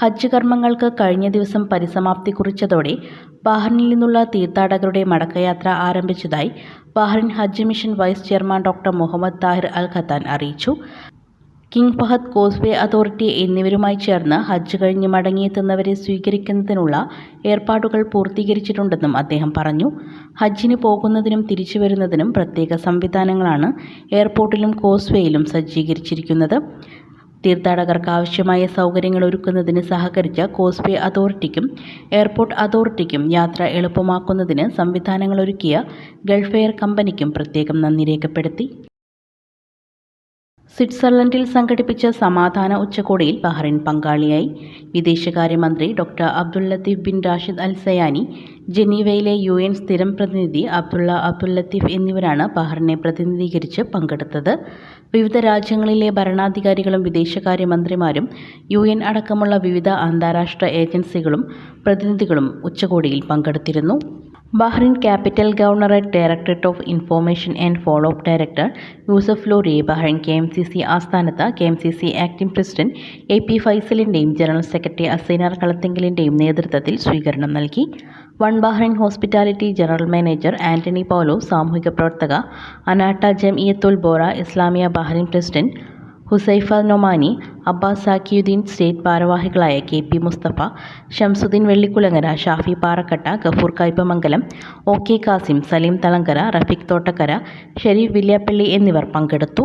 ഹജ്ജ് കർമ്മങ്ങൾക്ക് കഴിഞ്ഞ ദിവസം പരിസമാപ്തി കുറിച്ചതോടെ ബഹ്റിനിൽ നിന്നുള്ള തീർത്ഥാടകരുടെ മടക്കയാത്ര ആരംഭിച്ചതായി ബഹ്റിൻ ഹജ്ജ് mission vice chairman doctor Mohammed Tahir Al Khattan അറിയിച്ചു. കിങ് ഫഹദ് കോസ്വേ അതോറിറ്റി എന്നിവരുമായി ചേർന്ന് ഹജ്ജ് കഴിഞ്ഞ് മടങ്ങിയെത്തുന്നവരെ സ്വീകരിക്കുന്നതിനുള്ള ഏർപ്പാടുകൾ പൂർത്തീകരിച്ചിട്ടുണ്ടെന്നും അദ്ദേഹം പറഞ്ഞു. ഹജ്ജിന് പോകുന്നതിനും തിരിച്ചു വരുന്നതിനും പ്രത്യേക സംവിധാനങ്ങളാണ് എയർപോർട്ടിലും കോസ്വേയിലും സജ്ജീകരിച്ചിരിക്കുന്നത്. തീർത്ഥാടകർക്ക് ആവശ്യമായ സൗകര്യങ്ങൾ ഒരുക്കുന്നതിന് സഹകരിച്ച കോസ്വേ അതോറിറ്റിക്കും എയർപോർട്ട് അതോറിറ്റിക്കും യാത്ര എളുപ്പമാക്കുന്നതിന് സംവിധാനങ്ങളൊരുക്കിയ ഗൾഫ് എയർ കമ്പനിക്കും പ്രത്യേകം നന്ദി രേഖപ്പെടുത്തി. സ്വിറ്റ്സർലൻഡിൽ സംഘടിപ്പിച്ച സമാധാന ഉച്ചകോടിയിൽ ബഹ്റൈൻ പങ്കാളിയായി. വിദേശകാര്യമന്ത്രി doctor Abdul Latif bin Rashid Al Zayani ജനീവയിലെ U N സ്ഥിരം പ്രതിനിധി അബ്ദുള്ള അബ്ദുൽ ലത്തീഫ് എന്നിവരാണ് ബഹ്റിനെ പ്രതിനിധീകരിച്ച് പങ്കെടുത്തത്. വിവിധ രാജ്യങ്ങളിലെ ഭരണാധികാരികളും വിദേശകാര്യമന്ത്രിമാരും യു എൻ അടക്കമുള്ള വിവിധ അന്താരാഷ്ട്ര ഏജൻസികളും പ്രതിനിധികളും ഉച്ചകോടിയിൽ പങ്കെടുത്തിരുന്നു. Bahrain capital governorate directorate of information and follow up director Yusuf ലോറിയെ Bahrain K M C C ആസ്ഥാനത്ത് K M C C acting president A P ഫൈസലിന്റെയും general secretary Asainar കളത്തിങ്കലിന്റെയും നേതൃത്വത്തിൽ സ്വീകരണം നൽകി. One Bahrain hospitality general manager Antony Paulo സാമൂഹിക പ്രവർത്തക അനാട്ട Jamiyathul Bohra Islamia Bahrain president Huzaifa Nomani Abbas Sakiyuddin state ഭാരവാഹികളായ K P Musthafa Shamsudheen Vellikkulangara Shafi Parakkatta Gafoor Kaipamangalam O K Kasim Saleem Thalangara Rafeeq Thottakkara Shereef Villiappally എന്നിവർ പങ്കെടുത്തു.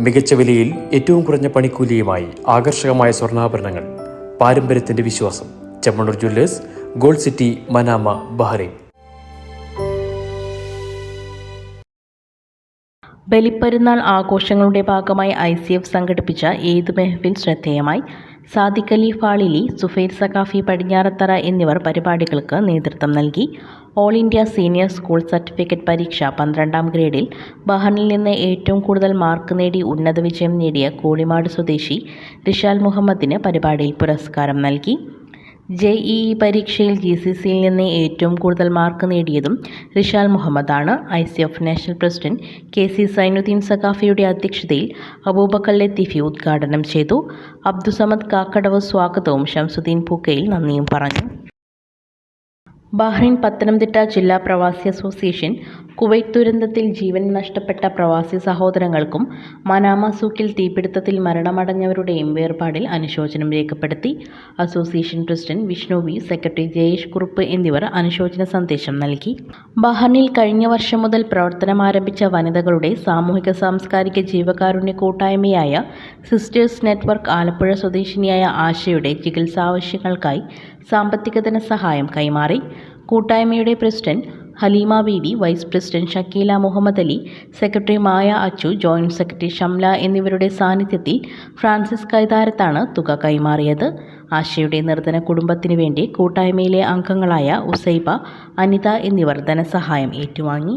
മികച്ച വിലയിൽ ഏറ്റവും കുറഞ്ഞ പണിക്കൂലിയുമായി ആകർഷകമായ സ്വർണാഭരണങ്ങൾ പാരമ്പര്യത്തിന്റെ വിശ്വാസം. Chemmanur jewellers gold city Manama Bahrain. Balipperunnal ആഘോഷങ്ങളുടെ ഭാഗമായി ഐ സി എഫ് സംഘടിപ്പിച്ച ഈദ് മെഹഫിൽ ശ്രദ്ധേയമായി സാദിഖ് അലി ഫാളിലി സുഫൈർ സഖാഫി പടിഞ്ഞാറത്തറ എന്നിവർ പരിപാടികൾക്ക് നേതൃത്വം നൽകി. All India senior school certificate പരീക്ഷ പന്ത്രണ്ടാം ഗ്രേഡിൽ ബഹറിനിൽ നിന്ന് ഏറ്റവും കൂടുതൽ മാർക്ക് നേടി ഉന്നത വിജയം നേടിയ കോളിമാട് സ്വദേശി റിഷാൽ മുഹമ്മദിന് പരിപാടിയിൽ പുരസ്കാരം നൽകി. ജെ ഇ ഇ പരീക്ഷയിൽ ജി സി സിയിൽ നിന്ന് ഏറ്റവും കൂടുതൽ മാർക്ക് നേടിയതും Rishal മുഹമ്മദാണ്. I C F national president K C Zainuddin സഖാഫിയുടെ അധ്യക്ഷതയിൽ അബൂബക്കർ ലത്തീഫി ഉദ്ഘാടനം ചെയ്തു. അബ്ദുസമദ് കാക്കടവ് സ്വാഗതവും ഷംസുദ്ദീൻ പൂക്കയിൽ നന്ദിയും പറഞ്ഞു. ബഹ്റൈൻ പത്തനംതിട്ട ജില്ലാ പ്രവാസി അസോസിയേഷൻ കുവൈറ്റ് ദുരന്തത്തിൽ ജീവൻ നഷ്ടപ്പെട്ട പ്രവാസി സഹോദരങ്ങൾക്കും മനാമ സൂക്കിൽ തീപിടുത്തത്തിൽ മരണമടഞ്ഞവരുടെയും വേർപാടിൽ അനുശോചനം രേഖപ്പെടുത്തി. Association president Vishnu V secretary Jayesh Kurup എന്നിവർ അനുശോചന സന്ദേശം നൽകി. ബഹ്റിനിൽ കഴിഞ്ഞ വർഷം മുതൽ പ്രവർത്തനം ആരംഭിച്ച വനിതകളുടെ സാമൂഹിക സാംസ്കാരിക ജീവകാരുണ്യ കൂട്ടായ്മയായ സിസ്റ്റേഴ്സ് നെറ്റ്വർക്ക് ആലപ്പുഴ സ്വദേശിനിയായ ആശയുടെ ചികിത്സാവശ്യങ്ങൾക്കായി സാമ്പത്തിക ധനസഹായം കൈമാറി. കൂട്ടായ്മയുടെ president Halima Beevi vice president Shakeela Muhammad Ali secretary Maya Achu joint secretary Shamla എന്നിവരുടെ സാന്നിധ്യത്തിൽ ഫ്രാൻസിസ് കൈതാരത്താണ് തുക കൈമാറിയത്. ആശയുടെ നിർധന കുടുംബത്തിനു വേണ്ടി കൂട്ടായ്മയിലെ അംഗങ്ങളായ ഉസൈബ അനിത എന്നിവർ ധനസഹായം ഏറ്റുവാങ്ങി.